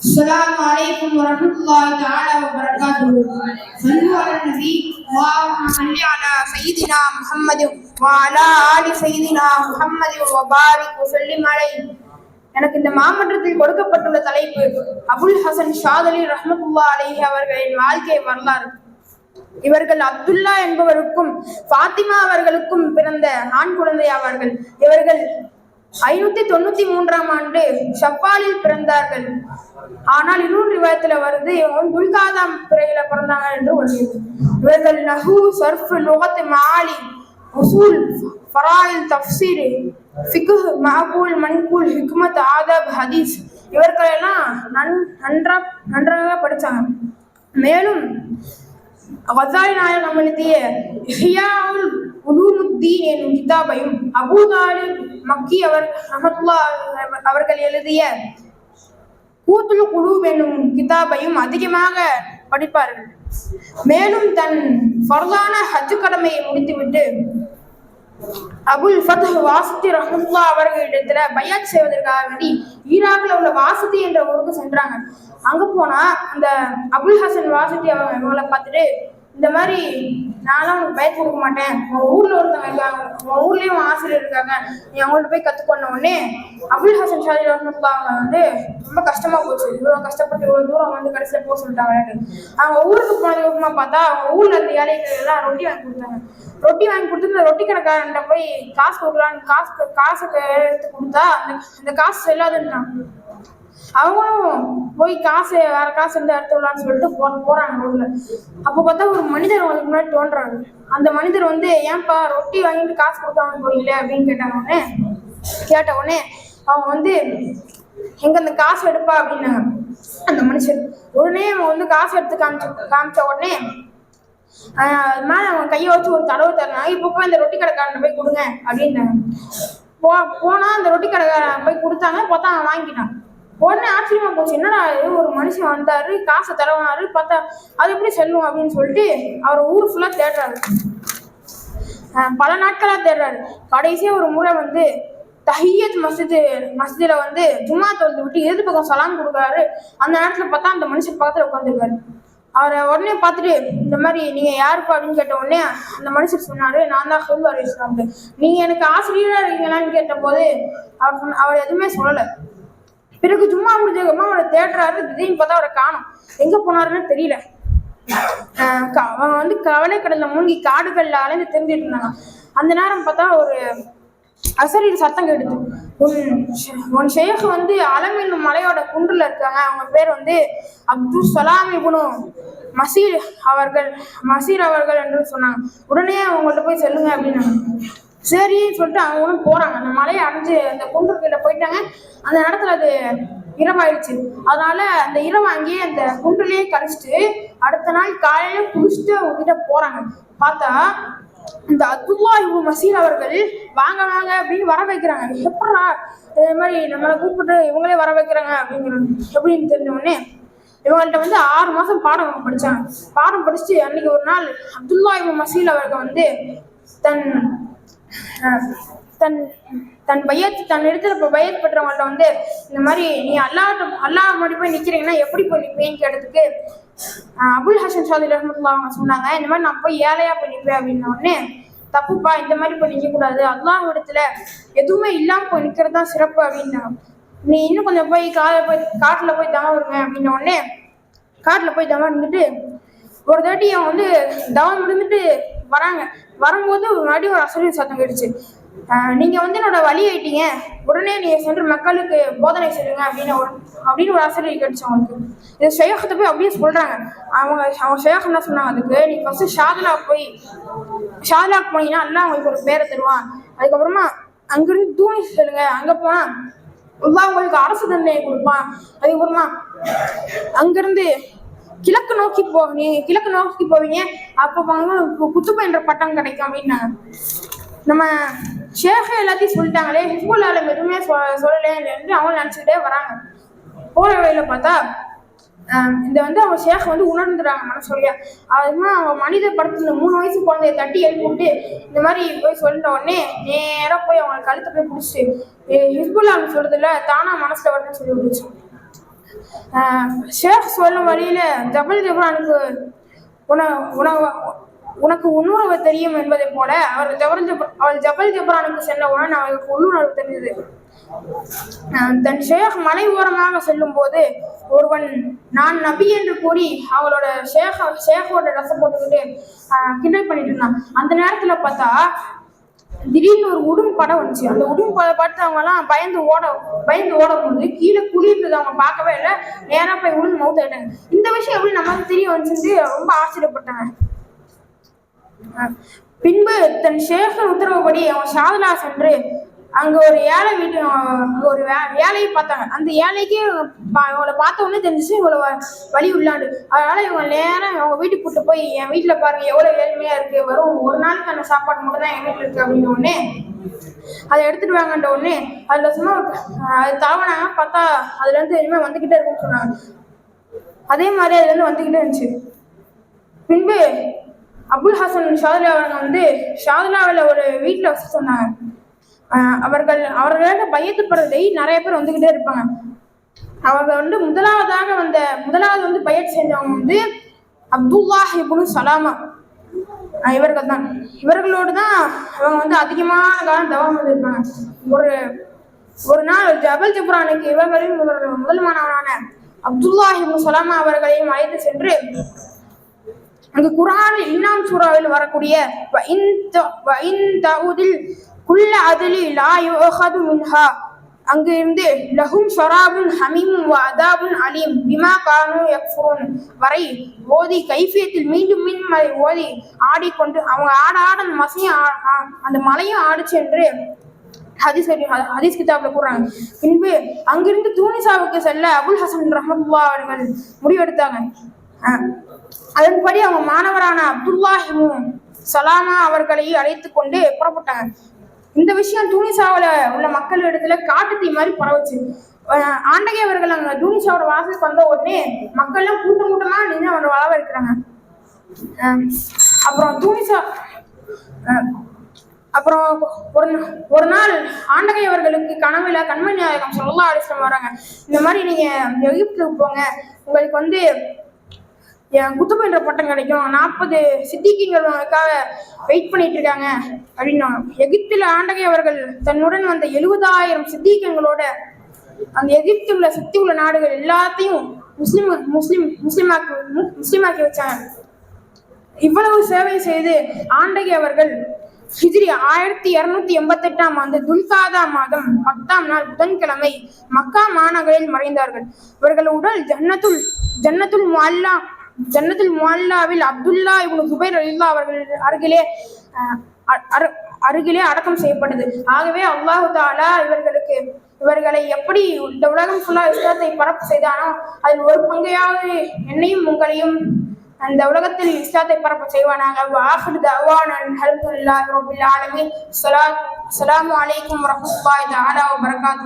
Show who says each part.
Speaker 1: السلام عليكم ورحمة الله تعالى وبركاته صلوا على النبي اللهم صل على سيدنا محمد وعلى آل سيدنا محمد وبارك وسلم عليه எனக்கு இந்த மாமன்றத்தில் கொடுக்கப்பட்டுள்ள தலைப்பு அபுல் ஹசன் ஷாதலி ரஹ்மத்துல்லா அலைஹி அவர்களின் வாழ்க்கை வரலாறு இவர்கள் அப்துல்லா என்பவருக்கும் ஃபாத்திமா அவர்களுக்கும் பிறந்த ஆண் குழந்தை ஆவார்கள் இவர்கள் ஐநூத்தி தொண்ணூத்தி மூன்றாம் ஆண்டு ஷப்பாலில் பிறந்தார்கள் ஆனால் இன்னொரு விவாதத்துல வருது இவங்க துல்காதாம் பிறையில பிறந்தாங்க என்று ஒன்று. இவர்கள் நஹு சர்ஃப் லுகத் மாலி உசூல் ஃபராயில் தஃப்சீர் ஃபிக்ஹ் மஹபூல் மன்கூல் ஹிக்மத் ஆதப் ஹதீஸ். இவர்களெல்லாம் நன் நன்றா நன்றாக படிச்சாங்க. மேலும் கசாலி நாயகம் எழுதிய ஹியாவுல் உலூமுத்தீன் என்னும் கிதாபையும் அபூதாலிப் மக்கி அவர் ரஹமத்துல்லா அவர்கள் எழுதிய கூத்துல் குழு எனும் கிதாபையும் அதிகமாக படிப்பார்கள். மேலும் தன் ஃபர்தான ஹஜ் கடமையை முடித்துவிட்டு அபுல் ஃபத் வாசதி ரஹ்மத்துல்லா அவர்களிடத்துல பையாத் செய்வதற்காக வேண்டி ஈராக்ல உள்ள வாசதி என்ற ஊருக்கு சென்றாங்க. அங்க போனா அந்த அபுல் ஹசன் வாசதி அவங்க இவங்களை பார்த்துட்டு இந்த மாதிரி நான்லாம் உனக்கு பயத்து கொடுக்க மாட்டேன். உன் ஊர்ல ஒருத்தவங்க இருக்காங்க. உன் ஊர்லயும் உன் ஆசிரியர் இருக்காங்க. நீ அவங்கள்ட்ட போய் கத்துக்கொண்ட உடனே அபுல் ஹசன் ஷாதி ரஹ்மத்துல்லா அவங்க வந்து ரொம்ப கஷ்டமா போச்சு. இவ்வளவு கஷ்டப்பட்டு இவ்வளவு தூரம் வந்து கடைசியில போக சொல்லிட்டாங்க அவங்க ஊருக்கு போனதுக்கு பார்த்தா அவங்க ஊர்ல இருந்த ஏழைகள் எல்லாம் ரொட்டி வாங்கி கொடுத்தாங்க. ரொட்டி வாங்கி கொடுத்துட்டு இந்த ரொட்டி கடைக்காரன்ட்ட போய் காசு கொடுக்கலான்னு காசு காசு எடுத்து கொடுத்தா அந்த அந்த காசு செல்லாதுன்றாங்க அவங்களும் போய் காசு வேற காசு இருந்தா எடுத்து விடலான்னு சொல்லிட்டு போ போறாங்க ரோட்ல அப்போ பார்த்தா ஒரு மனிதர் வந்து முன்னாடி தோன்றாங்க. அந்த மனிதர் வந்து ஏன்பா ரொட்டி வாங்கிட்டு காசு கொடுக்காம போறீங்களே? அப்படின்னு கேட்டாங்க உடனே. கேட்ட உடனே அவங்க வந்து எங்க அந்த காசு எடுப்பா? அப்படின்னாங்க. அந்த மனுஷன் உடனே அவன் வந்து காசு எடுத்து காமிச்ச காமிச்ச உடனே அது மாதிரி அவன் கையை வச்சு ஒரு தடவை தரனாங்க இப்போ போய் அந்த ரொட்டி கடைக்காரன் போய் கொடுங்க. அப்படின்னாங்க. போ போனா அந்த ரொட்டி கடைக்காரன் போய் கொடுத்தாங்க. பார்த்தா அவன் வாங்கிட்டான். உடனே ஆச்சரியமா போச்சு. என்னடா இது? ஒரு மனுஷன் வந்தாரு காசை தரவாரு பார்த்தா அது எப்படி செல்லும் அப்படின்னு சொல்லிட்டு அவர் ஊர் ஃபுல்லா தேடுறாரு. பல நாட்களா தேடுறாரு. கடைசியா ஒரு முறை வந்து தஹியத் மஸ்ஜிது மஸ்ஜிதில் வந்து ஜும்மா தொழுது விட்டு எது பக்கம் சலாம் கொடுக்குறாரு. அந்த நேரத்துல பார்த்தா அந்த மனுஷன் பக்கத்துல உட்காந்துருக்காரு அவரை உடனே பார்த்துட்டு இந்த மாதிரி நீங்க யாருப்பா அப்படின்னு கேட்ட உடனே அந்த மனுஷர் சொன்னாரு நான் தான் சொல்லுவார் இஸ்லாம் நீங்க எனக்கு ஆசிரியரா இருக்கீங்களான்னு கேட்ட போது அவர் அவர் எதுவுமே சொல்லலை. பிறகு சும்மா முடிஞ்ச அம்மா அவரை தேடுறாரு. திடீர்னு பார்த்தா அவரை காணும். எங்க போனாருன்னு தெரியல. அவன் அவங்க வந்து கவலை கடல்ல மூழ்கி காடுகள்ல அலைந்து தெரிஞ்சிட்டு இருந்தாங்க. அந்த நேரம் பார்த்தா ஒரு அசரீர் சத்தம் கேட்டுது. உன் உன் ஷேக் வந்து அலமின் மலையோட குன்றுல இருக்காங்க. அவங்க பேர் வந்து அப்துல் சலாம் இப்னு மசீர் அவர்கள் மசீர் அவர்கள் என்று சொன்னாங்க. உடனே அவங்கள்ட்ட போய் சொல்லுங்க அப்படின்னாங்க சரின்னு சொல்லிட்டு அவங்களும் போறாங்க. அந்த மலையை அடைஞ்சு அந்த குன்றுக்கிட்ட போயிட்டாங்க. அந்த இடத்துல அது இரவாயிடுச்சு அதனால அந்த இரவு அங்கேயே அந்த குன்றுலயே கழிச்சிட்டு அடுத்த நாள் காலையில குளிச்சுட்டு அவங்க கிட்ட போறாங்க. பார்த்தா இந்த அப்துல்லா இபு மசீர் அவர்கள் வாங்க வாங்க அப்படின்னு வர வைக்கிறாங்க. எப்படா இது மாதிரி நம்மளை கூப்பிட்டு இவங்களே வர வைக்கிறாங்க அப்படிங்கிற எப்படின்னு தெரிஞ்சவொடனே இவங்கள்ட்ட வந்து ஆறு மாசம் பாடம் அவங்க படித்தாங்க பாடம் படிச்சுட்டு அன்னைக்கு ஒரு நாள் அப்துல்லா இபு மசீல் அவர்கள் வந்து தன் தன் தன் பையத் தன் இடத்துல இப்போ பயப்படுறவங்கள்ட்ட பெற்றவங்கள்ட்ட வந்து இந்த மாதிரி நீ அல்லா அல்லா முன்னாடி போய் நிற்கிறீங்கன்னா எப்படி போய் நிற்பேன்னு கேட்டதுக்கு அபுல் ஹசன் சாதி ரஹமத்துல்லா அவங்க சொன்னாங்க இந்த மாதிரி நான் போய் ஏழையா போய் நிற்பேன் அப்படின்னோடனே தப்புப்பா இந்த மாதிரி போய் நிற்கக்கூடாது அல்லாஹ் இடத்துல எதுவுமே இல்லாமல் போய் நிற்கிறது தான் சிறப்பு அப்படின்னா நீ இன்னும் கொஞ்சம் போய் காலை போய் காட்டில் போய் தவம் விடுங்க அப்படின்ன உடனே காட்டில் போய் தவம் இருந்துட்டு ஒரு தாட்டி அவன் வந்து தவம் இருந்துட்டு வராங்க. வரும்போது முன்னாடி ஒரு அசரி சத்தம் கேட்டுச்சு. நீங்க வந்து என்னோட வழி ஆயிட்டீங்க. உடனே நீங்க சென்று மக்களுக்கு போதனை செய்யுங்க அப்படின்னு ஒரு அப்படின்னு ஒரு ஆசிரியர் கிடைச்சு அவங்களுக்கு. இது ஷேகத்தை போய் அப்படியே சொல்றாங்க. அவங்க அவங்க ஷேக் என்ன சொன்னாங்க அதுக்கு நீ ஃபர்ஸ்ட் ஷாதலா போய் ஷாதலாக்கு போனீங்கன்னா எல்லாம் அவங்களுக்கு ஒரு பேரை தருவான். அதுக்கப்புறமா அங்கிருந்து தூணி சொல்லுங்க. அங்க போனா அல்லாஹ் உங்களுக்கு அரசு தண்டனை கொடுப்பான். அதுக்கப்புறமா அங்கிருந்து கிழக்கு நோக்கி போ நீ கிழக்கு நோக்கி போவீங்க. அப்போ வந்து குத்துப்பை என்ற பட்டம் கிடைக்கும் அப்படின்னாங்க. நம்ம ஷேக எல்லாத்தையும் சொல்லிட்டாங்களே ஹிஸ்புல் ஆலம் எதுவுமே சொ- சொல்லலைன்னு அவங்க நினச்சிக்கிட்டே வராங்க. போகிற வழியில பார்த்தா இதை இந்த வந்து அவங்க ஷேக் வந்து உணர்ந்துறாங்க மனசொல்லியா அதுமா அவங்க மனித படத்துல மூணு வயசு குழந்தைய தட்டி எழுப்பிட்டு இந்த மாதிரி போய் சொல்லிட்ட உடனே நேராக போய் அவங்க கழுத்தை போய் பிடிச்சிட்டு ஹிஸ்புல்லா சொல்றதுல தானா மனசுல வருதுன்னு சொல்லி விட்டுச்சு ஷேக் சொல்லும் வழியில ஜபல் ஜபரானுக்கு உன உனக்கு உணர்வு தெரியும் என்பதை போல அவர் ஜபல் ஜப அவள் ஜபல் ஜபரானுக்கு சென்றவுடன் அவளுக்கு உள்ளுணர்வு தெரிந்தது. ஆஹ் தன் ஷேக் மலை ஓரமாக செல்லும் போது ஒருவன் நான் நபி என்று கூறி அவளோட ஷேக ஷேகோட ரசம் போட்டுக்கிட்டு கிண்டல் பண்ணிட்டு இருந்தான். அந்த நேரத்துல பார்த்தா திடீர்னு ஒரு உடும் படம் வந்துச்சு. அந்த உடும் படம் பார்த்து அவங்கலாம் எல்லாம் பயந்து ஓட பயந்து ஓடும் போது கீழே குழி இருந்தது அவங்க பார்க்கவே இல்லை. நேராக போய் உளுந்து மவுத் ஆயிட்டாங்க இந்த விஷயம் எப்படி நமக்கு தெரிய வந்துச்சு ரொம்ப ஆச்சரியப்பட்டாங்க. அஹ் பின்பு தன் சேஷன் உத்தரவுப்படி அவன் ஷாதலா சென்று அங்க ஒரு ஏழை வீட்டு ஒரு வே- ஏழையை பார்த்தாங்க. அந்த ஏழைக்கு பா- இவங்களை பார்த்த உடனே தெரிஞ்சிச்சு இவ்வளோ வழி உள்ளாண்டு. அதனால இவங்க நேரம் அவங்க வீட்டுக்கு கூட்டு போய் என் வீட்டுல பாருங்க எவ்வளவு ஏழ்மையா இருக்கு. வரும் ஒரு நாளுக்கான சாப்பாடு மட்டும் தான் என் வீட்டுல இருக்கு அப்படின்னு உடனே அதை எடுத்துட்டு வாங்கன்ற உடனே அதுல சும்மா அது தவணாங்க பார்த்தா அதுல இருந்து இனிமே வந்துகிட்டே இருக்குன்னு சொன்னாங்க. அதே மாதிரி அதுல இருந்து வந்துகிட்டே இருந்துச்சு. பின்பு அபுல் ஹாசன் ஷாதுலா அவங்க வந்து ஷாதுலாவில் ஒரு வீட்டில் வச்சு சொன்னாங்க அவர்கள் அவர்களால பயத்துப்படுறதை நிறைய பேர் வந்துக்கிட்டே இருப்பாங்க. அவங்க வந்து முதலாவதாக வந்த முதலாவது வந்து பயிற்சி செஞ்சவங்க வந்து அப்துல்லாஹ் இப்னு சலாமா. இவர்கள் தான். இவர்களோடு தான் அவங்க வந்து அதிகமான காலம் தவம் வந்திருப்பாங்க ஒரு ஒரு நாள் ஜபல் ஜிப்ரானுக்கு இவர்களையும் இவர்கள் முதல் மாணவனான அப்துல்லாஹ் இப்னு சலாமா அவர்களையும் அழைத்து சென்று அங்கு குரான் இன்னாம் சூறாவில் வரக்கூடிய குல்ல அதுலி லா யோகது மின்ஹா. அங்கிருந்து லஹும் ஷராபுன் ஹமீமும் வ அதாபுன் அலீம். பிமா கானு யக்ஃபுரூன். வரை ஓதி கைஃபியத்தில் மீண்டும் மீண்டும் அதை ஓதி ஆடிக்கொண்டு அவங்க ஆட ஆட அந்த மசையும் ஆ- ஆ- அந்த மலையும் ஆடிச்சு என்று ஹதீஸ் ஹதீஸ் கிதாப்ல கூறாங்க. பின்பு அங்கிருந்து தூனிசாவுக்கு செல்ல அபுல் ஹசன் ரஹமத்துல்லா அவர்கள் முடிவெடுத்தாங்க. அதன்படி அவங்க மாணவரான அப்துல்லாஹிமும் சலாமா அவர்களை அழைத்து கொண்டு புறப்பட்டாங்க. இந்த விஷயம் தூனிசாவில் உள்ள மக்கள் இடத்துல காட்டுத்தீ மாதிரி பரவச்சு. ஆண்டகை அவர்கள் அங்க தூனிசாவோட வாசலுக்கு வந்த உடனே மக்கள் எல்லாம் கூட்டம் கூட்டமா நின்று அவரை வளவ இருக்கிறாங்க. அப்புறம் தூனிசா அப்புறம் ஒரு ஒரு நாள் ஆண்டகை அவர்களுக்கு கனவுல கண்மணி நாயகம் சொல்லலாம் அலிஸ்லாம் வராங்க. இந்த மாதிரி நீங்க எகிப்துக்கு போங்க. உங்களுக்கு வந்து என் குத்துப்பு என்ற பட்டம் கிடைக்கும். நாற்பது சித்திக்கிங்கள் வெயிட் பண்ணிட்டு இருக்காங்க. அப்படின்னாங்க எகிப்தில் ஆண்டகை அவர்கள் தன்னுடன் வந்த எழுபதாயிரம் சித்திக்கங்களோட அந்த எகிப்தில் உள்ள சுத்தி உள்ள நாடுகள் எல்லாத்தையும் முஸ்லிம் முஸ்லிம் முஸ்லிமாக்கி முஸ்லிமாக்கி வச்சாங்க. இவ்வளவு சேவை செய்து ஆண்டகை அவர்கள் ஹிஜ்ரி ஆயிரத்தி இருநூத்தி எண்பத்தெட்டாம் ஆண்டு துல்காதா மாதம் பத்தாம் நாள் புதன்கிழமை மக்கா மாநகரில் மறைந்தார்கள். இவர்கள் உடல் ஜன்னத்துல் ஜன்னத்துல் மல்லா ஜன்னத்தில் முவல்லாவில் அப்துல்லா இப்னு சுபைர் அலில்லா அவர்கள் அருகிலே அரு- அருகிலே அடக்கம் செய்யப்பட்டது. ஆகவே அல்லாஹு தாலா இவர்களுக்கு இவர்களை எப்படி இந்த உலகம் ஃபுல்லா இஸ்லாத்தை பரப்பு செய்தானோ அதில் ஒரு பங்கையாவது என்னையும் உங்களையும் அந்த உலகத்தில் இஸ்லாத்தை பரப்ப செய்வானாங்க வாஹிர் தவான் அல்ஹம்துலில்லாஹி ரப்பில் ஆலமீன். ஸலாத் அஸ்ஸலாமு அலைக்கும் வரஹ்மத்துல்லாஹி தஆலா வபரகாத்துஹு.